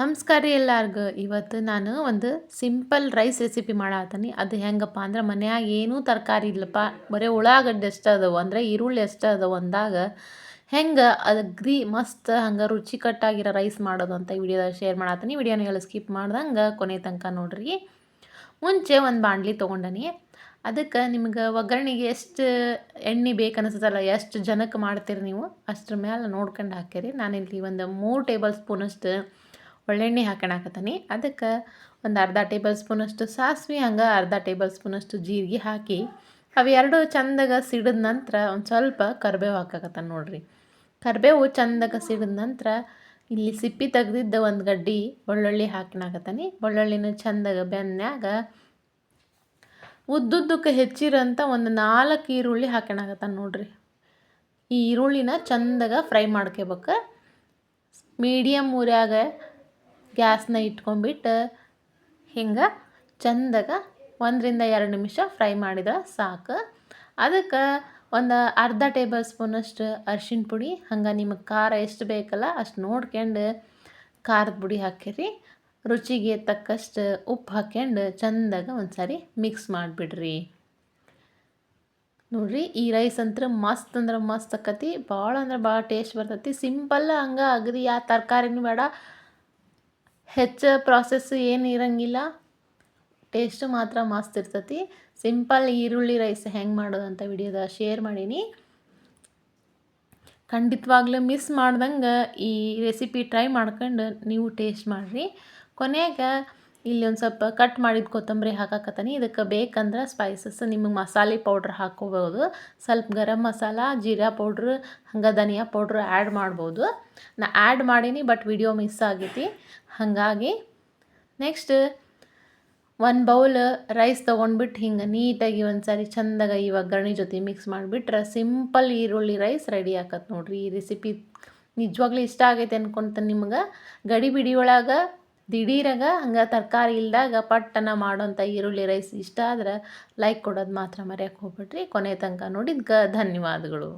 ನಮಸ್ಕಾರ ರೀ ಎಲ್ಲಾರ್ಗು. ಇವತ್ತು ನಾನು ಒಂದು ಸಿಂಪಲ್ ರೈಸ್ ರೆಸಿಪಿ ಮಾಡತ್ತೀನಿ ಅದು ಹೆಂಗಪ್ಪ ಅಂದ್ರೆ ಮನ್ಯಾಗ ಏನೂ ತರಕಾರಿ ಇಲ್ಲಪ್ಪ. ಬರೀ ಉಳ್ಳಾಗಡ್ಡೆ ಎಷ್ಟು ಅದಾವು ಅಂದರೆ ಈರುಳ್ಳಿ ಎಷ್ಟು ಅದಾವು ಅಂದಾಗ ಹೆಂಗೆ ಅದು ಗ್ರೀ ಮಸ್ತ್ ಹಂಗೆ ರುಚಿಕಟ್ಟಾಗಿರೋ ರೈಸ್ ಮಾಡೋದು ಅಂತ ವಿಡಿಯೋದಾಗ ಶೇರ್ ಮಾಡತ್ತೀನಿ ವಿಡಿಯೋನ ಎಲ್ಲ ಸ್ಕಿಪ್ ಮಾಡ್ದಂಗೆ ಕೊನೆ ತನಕ ನೋಡ್ರಿ. ಮುಂಚೆ ಒಂದು ಬಾಂಡ್ಲಿ ತೊಗೊಂಡನಿ. ಅದಕ್ಕೆ ನಿಮ್ಗೆ ಒಗ್ಗರಣೆಗೆ ಎಷ್ಟು ಎಣ್ಣೆ ಬೇಕು ಅನಿಸುತ್ತಲ್ಲ, ಎಷ್ಟು ಜನಕ್ಕೆ ಮಾಡ್ತೀರಿ ನೀವು ಅಷ್ಟ್ರ ಮೇಲೆ ನೋಡ್ಕೊಂಡು ಹಾಕಿರಿ ನಾನಿಲ್ಲಿ ಒಂದು ಮೂರು ಟೇಬಲ್ ಸ್ಪೂನಷ್ಟು ಒಳ್ಳೆಣ್ಣೆ ಹಾಕೋಣಕತ್ತೀನಿ ಅದಕ್ಕೆ ಒಂದು ಅರ್ಧ ಟೇಬಲ್ ಸ್ಪೂನಷ್ಟು ಸಾಸಿವೆ ಹಂಗೆ, ಅರ್ಧ ಟೇಬಲ್ ಸ್ಪೂನಷ್ಟು ಜೀರಿಗೆ ಹಾಕಿ ಅವೆರಡು ಚಂದಾಗ ಸಿಡಿದ ನಂತರ ಒಂದು ಸ್ವಲ್ಪ ಕರಿಬೇವು ಹಾಕಕತ್ತಾನ ನೋಡ್ರಿ. ಕರಿಬೇವು ಚಂದಾಗ ಸಿಡಿದ ನಂತರ ಇಲ್ಲಿ ಸಿಪ್ಪಿ ತೆಗ್ದಿದ್ದ ಒಂದು ಗಡ್ಡಿ ಬೆಳ್ಳುಳ್ಳಿ ಹಾಕಿನಾಕತ್ತಾನೆ ಬೆಳ್ಳುಳ್ಳಿನ ಚಂದಾಗ ಬೆನ್ನಾಗ ಉದ್ದುದ್ದಕ್ಕೆ ಹೆಚ್ಚಿರೋಂಥ ಒಂದು ನಾಲ್ಕು ಈರುಳ್ಳಿ ಹಾಕೋಣಕತ್ತಾನ ನೋಡಿರಿ. ಈ ಈರುಳ್ಳಿನ ಚಂದಾಗ ಫ್ರೈ ಮಾಡ್ಕೋಬೇಕು. ಮೀಡಿಯಮ್ ಊರಾಗ ಗ್ಯಾಸ್ನ ಇಟ್ಕೊಂಡ್ಬಿಟ್ಟು ಹಿಂಗೆ ಚಂದಾಗ ಒಂದರಿಂದ ಎರಡು ನಿಮಿಷ ಫ್ರೈ ಮಾಡಿದ್ರೆ ಸಾಕು. ಅದಕ್ಕೆ ಒಂದು ಅರ್ಧ ಟೇಬಲ್ ಸ್ಪೂನಷ್ಟು ಅರ್ಶಿಣ ಪುಡಿ, ಹಂಗೆ ನಿಮಗೆ ಖಾರ ಎಷ್ಟು ಬೇಕಲ್ಲ ಅಷ್ಟು ನೋಡ್ಕೊಂಡು ಖಾರದ ಪುಡಿ ಹಾಕಿರಿ. ರುಚಿಗೆ ತಕ್ಕಷ್ಟು ಉಪ್ಪು ಹಾಕ್ಯಂಡು ಚಂದಾಗ ಒಂದು ಸಾರಿ ಮಿಕ್ಸ್ ಮಾಡಿಬಿಡ್ರಿ. ನೋಡ್ರಿ, ಈ ರೈಸ್ ಅಂದ್ರೆ ಮಸ್ತ್ ಅಂದ್ರೆ ಮಸ್ತ್ ಆಕತಿ. ಭಾಳ ಅಂದ್ರೆ ಭಾಳ ಟೇಸ್ಟ್ ಬರ್ತೈತಿ. ಸಿಂಪಲ್ ಹಂಗೆ ಅಗದಿ ಯಾವ ತರಕಾರಿನೂ ಬೇಡ. ಹೆಚ್ಚು ಪ್ರಾಸೆಸ್ಸು ಏನು ಇರೋಂಗಿಲ್ಲ. ಟೇಸ್ಟು ಮಾತ್ರ ಮಸ್ತ್ ಇರ್ತತಿ. ಸಿಂಪಲ್ ಈರುಳ್ಳಿ ರೈಸ್ ಹೆಂಗೆ ಮಾಡೋದು ಅಂತ ವಿಡಿಯೋದ ಶೇರ್ ಮಾಡೀನಿ. ಖಂಡಿತವಾಗ್ಲೂ ಮಿಸ್ ಮಾಡ್ದಂಗೆ ಈ ರೆಸಿಪಿ ಟ್ರೈ ಮಾಡ್ಕೊಂಡು ನೀವು ಟೇಸ್ಟ್ ಮಾಡಿರಿ. ಕೊನೆಗೆ ಇಲ್ಲಿ ಒಂದು ಸ್ವಲ್ಪ ಕಟ್ ಮಾಡಿದ ಕೊತ್ತಂಬರಿ ಹಾಕಾಕತ್ತಾನೆ. ಇದಕ್ಕೆ ಬೇಕಂದ್ರೆ ಸ್ಪೈಸಸ್ ನಿಮಗೆ ಮಸಾಲೆ ಪೌಡ್ರ್ ಹಾಕೋಬೋದು. ಸ್ವಲ್ಪ ಗರಂ ಮಸಾಲ, ಜೀರಾ ಪೌಡ್ರ್ ಹಂಗೆ ಧನಿಯಾ ಪೌಡ್ರ್ ಆ್ಯಡ್ ಮಾಡ್ಬೋದು. ನಾ ಆ್ಯಡ್ ಮಾಡೀನಿ ಬಟ್ ವಿಡಿಯೋ ಮಿಸ್ ಆಗೈತಿ. ಹಾಗಾಗಿ ನೆಕ್ಸ್ಟ್ ಒಂದು ಬೌಲ್ ರೈಸ್ ತೊಗೊಂಡ್ಬಿಟ್ಟು ಹಿಂಗೆ ನೀಟಾಗಿ ಒಂದು ಸಾರಿ ಚಂದಾಗ ಈ ಒಗ್ಗರಣೆ ಜೊತೆ ಮಿಕ್ಸ್ ಮಾಡಿಬಿಟ್ರೆ ಸಿಂಪಲ್ ಈರುಳ್ಳಿ ರೈಸ್ ರೆಡಿ ಆಕತ್ತೆ ನೋಡಿರಿ. ಈ ರೆಸಿಪಿ ನಿಜವಾಗ್ಲೂ ಇಷ್ಟ ಆಗೈತೆ ಅನ್ಕೊಂತ ನಿಮ್ಗೆ. ಗಡಿ ಬಿಡಿ ಒಳಗೆ ದಿಢೀರಾಗ ಹಂಗೆ ತರಕಾರಿ ಇಲ್ದಾಗ ಪಟ್ಟನ ಮಾಡೋಂಥ ಈರುಳ್ಳಿ ರೈಸ್ ಇಷ್ಟ ಆದ್ರೆ ಲೈಕ್ ಕೊಡೋದು ಮಾತ್ರ ಮರೆಯೋಕೆ ಹೋಗ್ಬಿಟ್ರಿ ಕೊನೆ ತನಕ ನೋಡಿದ್ಕ ಧನ್ಯವಾದಗಳು.